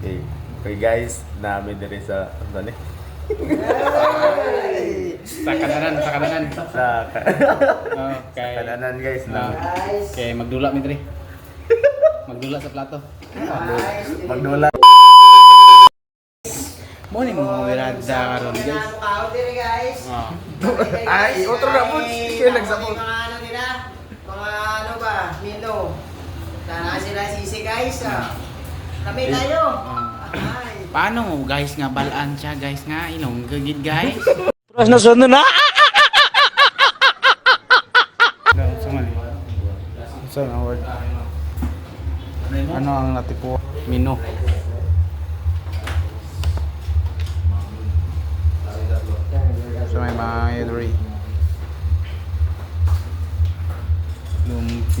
Okay, okay guys, namin diri sa ano ni? Sa kananan, sa kananan. Sa Oh, kay kananan guys Ah, na kay magdula mi diri. Magdula sa plato. magdula. Mo ni mo wirada karon guys. Tao dire guys. Oh. Ay, otro na po. Kaya nagsabot. Mga ano nila? Mga ano ba? Mino. Sana sila sisi guys. ah. Kami tayo. Ah. Ay. Paano mo guys nga balaan siya guys nga ilong gagid guys. Terus na sunod na. Sa man. Sa na word. Ano ang natipo? Mino. So may mga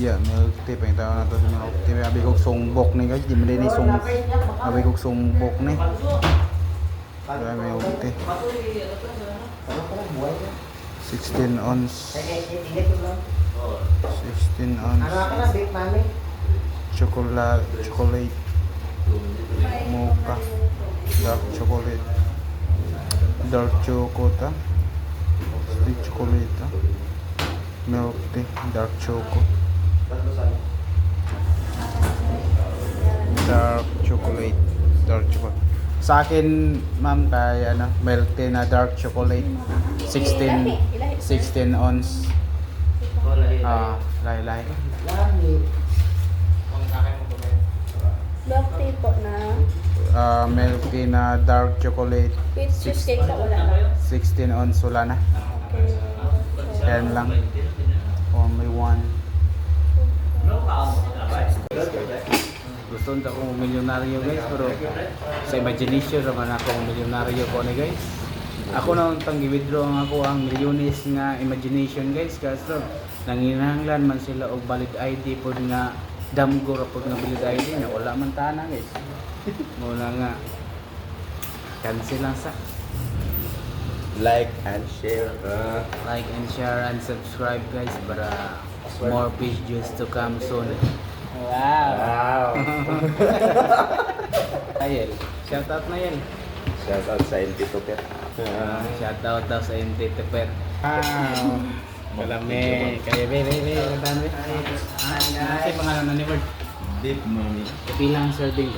edry. Lumpia, milk tea, pa yung tawag na to sa milk tea. May abi kong sungbok ni guys, di mo din sung abi kong sungbok ni. Kaya milk tea. 16 ounce. 16 Ano ounce ka na, big mami? chocolate chocolate mocha dark chocolate dark chocolate ah. sweet chocolate ah. milk tea dark choco dark chocolate. Dark chocolate. Sa akin ma'am kay ano milk tea na dark chocolate. 16 16 ounce. Ah lahi lahi. Lami. Milk tea po na. Ah, milk tea na dark chocolate. With cheesecake po wala na. 16 ounce wala na. Okay. 10 lang. Only one gusto nito akong milyonaryo guys pero sa imagination naman ako ang milyonaryo ko ni guys ako na tang i-withdraw ang ako ang milyones nga imagination guys kaso nanginahanglan man sila og valid ID pod nga damgo ra pod nga valid ID na wala man tana guys wala nga cancel lang sa Like and share. ah. like and share and subscribe guys para more videos to come soon. Wow. Wow. Ayel, shout out na yan. Shout out sa LP Super. Uh, shout out daw sa NT Teper. Wow. Kalame. Kaya be, be, be. Gandaan be. Ah, ano si pangalan na ni Word? Deep money. Kapilang serving.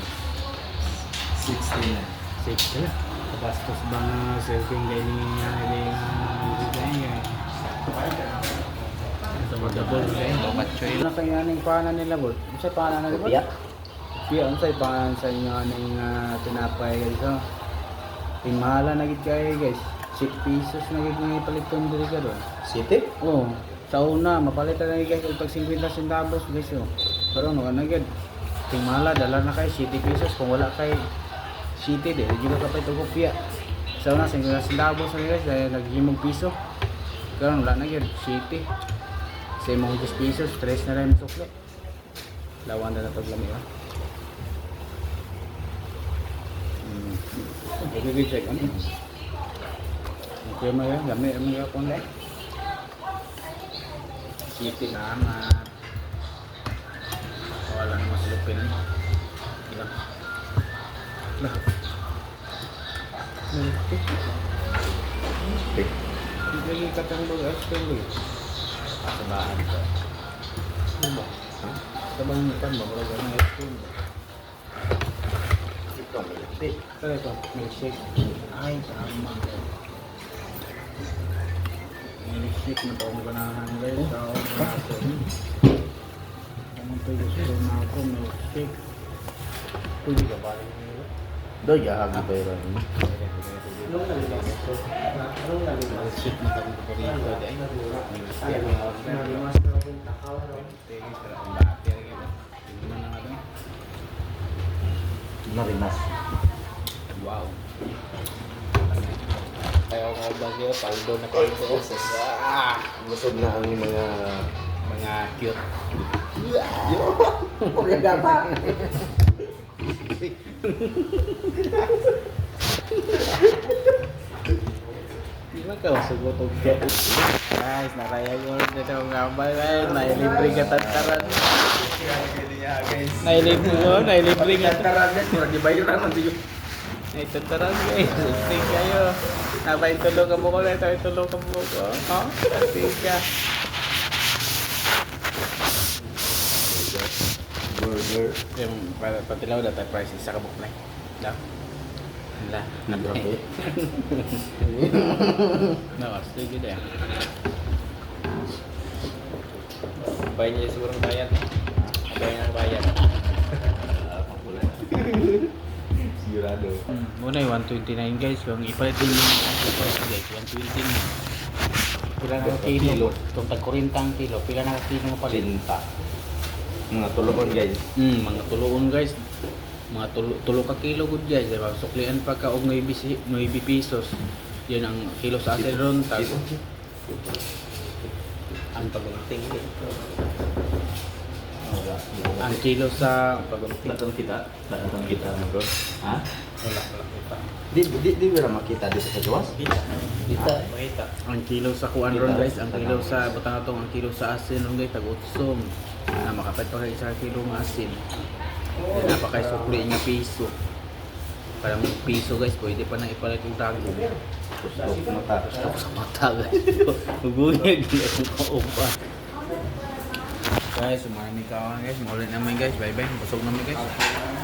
16 na. Six na. Kapastos ba nga serving kayo ni Hindi Double kayo. Kapatsoy. Ano kaya ning paana nila Word? Ano sa paana nila? Pia? Pia, ano sa'yo pangalan sa inyo aning uh, tinapay guys oh. Timala na gid kayo guys. 6 pesos na gid nga paliton diri ka doon. City? Oh, sa una mapalitan na gid guys tag 50 centavos guys oh. Pero ano ka na gid. Timala dala na kay 7 pesos kung wala kay city di juga ka pa ito kopya. Sa una 50 centavos na guys dahil naghimog piso. Karon wala na gid city. Sa imong 10 pesos, 3 na lang sukli. Lawan na na to lami ah. Hmm. Ibig check ano? Okay mo yung kung like. City na na wala na mas lupin. Ilang. Lah. Nanti. Okay. Hindi lagi katang baga ice cream ba yun? Sa bahan ko. Ano ba? Ha? Sa bahan mo kan ba? Wala ganang ice cream ba? Ito, milk Kaya ito, milkshake. Ay, tama. Milkshake na taong ganahan guys. Taong ganahan. Ano ito gusto na ako, milkshake. Pwede ka ba rin nila? Do ya hagi ba yun? Narimas. Wow. Kaya ako bagyo, paldo na paldo. Ah, Busog na ang mga mga cute. Di ba ka sugot og guys, naraya ko dito nga ba guys, na libre ka tantaran. Nailibre mo, nailibre nga. Taragan, murag gibayaran man tiyo. Ito tara guys, sting kayo. Nabay tulog ka mo ko na, tayo tulog ka mo ko. Ha? Sting ka. Burger. Yung para patilaw na tayo price sa kabuk na. Da. La. Grabe. No, sige deh. Bayan niya siguro ng bayad. Bayan ng bayad. Sigurado. Hmm, muna yung 129 guys, kung ipalit din yung guys, 120 na. Pila na kilo? Kilo. Kung tag 40 ang kilo, pila na kilo palit? Cinta. Mga tulokon guys. Hmm, mga tuloon guys. Mga tulo, tulo ka kilo good guys, diba? Suklian pa ka og 9 bisi- 9 pesos. Yun ang kilo sa atin ron. Tag, ang Pagunting. ang kilo sa Datang kita, datang kita bro. Ha? wala wala kita. Di di di ba makita dito sa Jawas? Kita. Kita. Makita. Ang kilo sa kuan ron guys, ang kilo sa butang atong ang kilo sa asin ron guys tag utsom. Na makapit pa kay isa kilo ng asin. Yan na pa kay sukli nga piso. Parang piso guys, pwede pa na ipalit yung tago. Gusto mata. Ako sa mata guys. Magbunyag na akong kaupa. Guys, marami ka guys. Maulit naman guys. Bye bye. Busog naman guys.